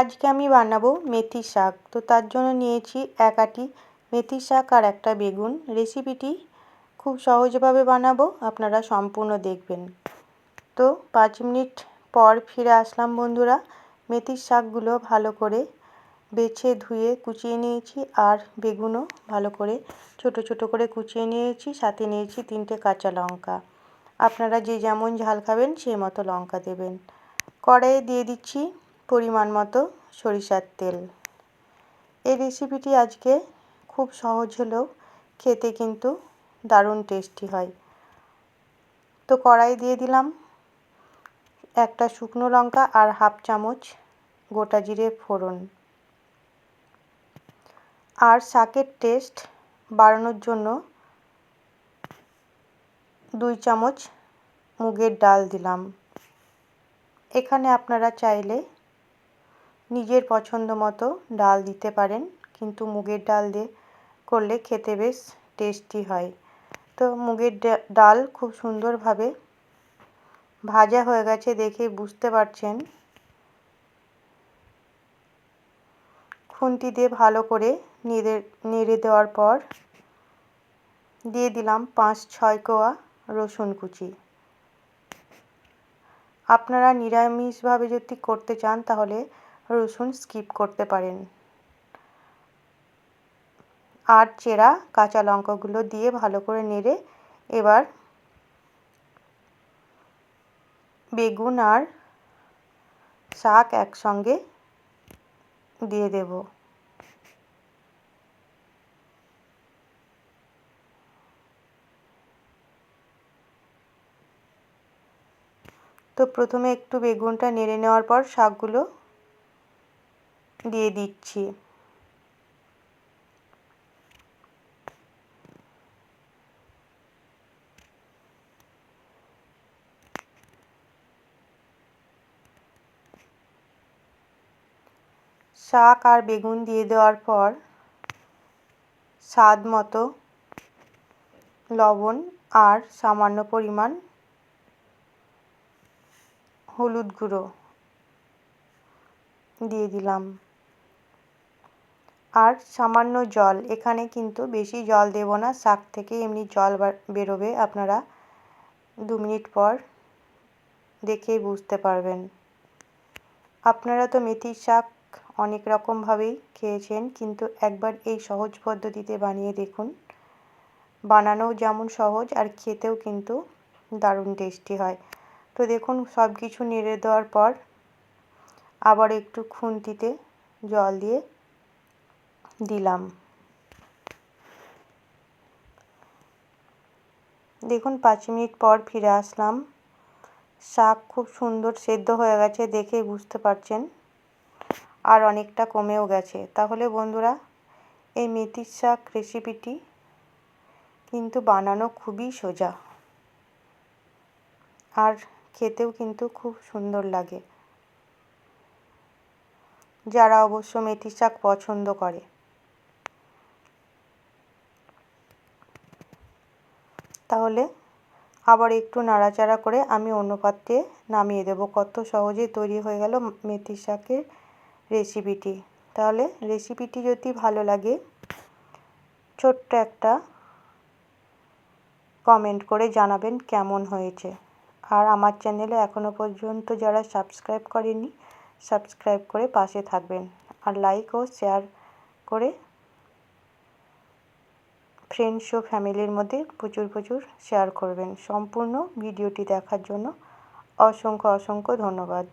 আজকে আমি বানাবো মেথি শাক। তো তার জন্য নিয়েছি এক আটি মেথি শাক আর একটা বেগুন। রেসিপিটি খুব সহজভাবে বানাবো, আপনারা সম্পূর্ণ দেখবেন। তো পাঁচ মিনিট পর ফিরে আসলাম বন্ধুরা। মেথির শাকগুলো ভালো করে বেছে ধুয়ে কুচিয়ে নিয়েছি আর বেগুনও ভালো করে ছোট ছোট করে কুচিয়ে নিয়েছি। সাথে নিয়েছি তিনটে কাঁচা লঙ্কা। আপনারা যে যেমন ঝাল খাবেন সেই মতো লঙ্কা দেবেন। কড়াইয়ে দিয়ে দিচ্ছি পরিমাণ মতো সরিষার তেল। এই রেসিপিটি আজকে খুব সহজ হলেও খেতে কিন্তু দারুণ টেস্টি হয়। তো কড়াই দিয়ে দিলাম একটা শুকনো লঙ্কা আর হাফ চামচ গোটা জিরে ফোড়ন। আর শাকের টেস্ট বাড়ানোর জন্য দুই চামচ মুগের ডাল দিলাম। এখানে আপনারা চাইলে নিজের পছন্দ মতো ডাল দিতে পারেন, কিন্তু মুগের ডাল দিয়ে করলে খেতে বেশ টেস্টি হয়। তো মুগের ডাল খুব সুন্দরভাবে ভাজা হয়ে গেছে দেখে বুঝতে পারছেন। খুন্তি দিয়ে ভালো করে নেড়ে নেড়ে দেওয়ার পর দিয়ে দিলাম পাঁচ ছয় কোয়া রসুন কুচি। আপনারা নিরামিষভাবে যদি করতে চান তাহলে রসুন স্কিপ করতে পারেন। আর চেরা, কাঁচা লঙ্কাগুলো দিয়ে ভালো করে নেড়ে এবার বেগুন আর শাক একসঙ্গে দিয়ে দেব। তো প্রথমে একটু বেগুনটা নেড়ে নেওয়ার পর শাকগুলো দিয়ে দিচ্ছি। শাক আর বেগুন দিয়ে দেওয়ার পর স্বাদ মতো লবণ আর সামান্য পরিমাণ হলুদ গুঁড়ো দিয়ে দিলাম। আর সামান্য জল। এখানে কিন্তু বেশি জল দেব না, শাক থেকে এমনি জল বেরোবে আপনারা দু মিনিট পর, দেখেই বুঝতে পারবেন। আপনারা তো মেথির শাক অনেক রকমভাবেই খেয়েছেন, কিন্তু একবার এই সহজ পদ্ধতিতে বানিয়ে দেখুন। বানানোও যেমন সহজ আর খেতেও কিন্তু দারুণ টেস্টি হয়। তো দেখুন সব কিছু নেড়ে দেওয়ার পর আবার একটু খুন্তিতে জল দিয়ে দিলাম। দেখুন, পাঁচ মিনিট পর ফিরে আসলাম। শাক খুব সুন্দর সেদ্ধ হয়ে গেছে দেখেই বুঝতে পারছেন। আর অনেকটা কমেও গেছে। তাহলে বন্ধুরা, এই মেথির শাক রেসিপিটি কিন্তু বানানো খুবই সোজা। আর খেতেও কিন্তু খুব সুন্দর লাগে। যারা অবশ্য মেথি শাক পছন্দ করে। তাহলে আবার একটু নাড়াচাড়া করে আমি অন্য পাত্রে নামিয়ে দেবো। কত সহজে তৈরি হয়ে গেল মেথি শাকের রেসিপিটি। তাহলে রেসিপিটি যদি ভালো লাগে, ছোট্ট একটা কমেন্ট করে জানাবেন কেমন হয়েছে। আর আমার চ্যানেলে এখনও পর্যন্ত যারা সাবস্ক্রাইব করেনি সাবস্ক্রাইব করে পাশে থাকবেন। আর লাইক ও শেয়ার করে ফ্রেন্ডস ও ফ্যামিলির মধ্যে প্রচুর প্রচুর শেয়ার করবেন। সম্পূর্ণ ভিডিওটি দেখার জন্য অসংখ্য অসংখ্য ধন্যবাদ।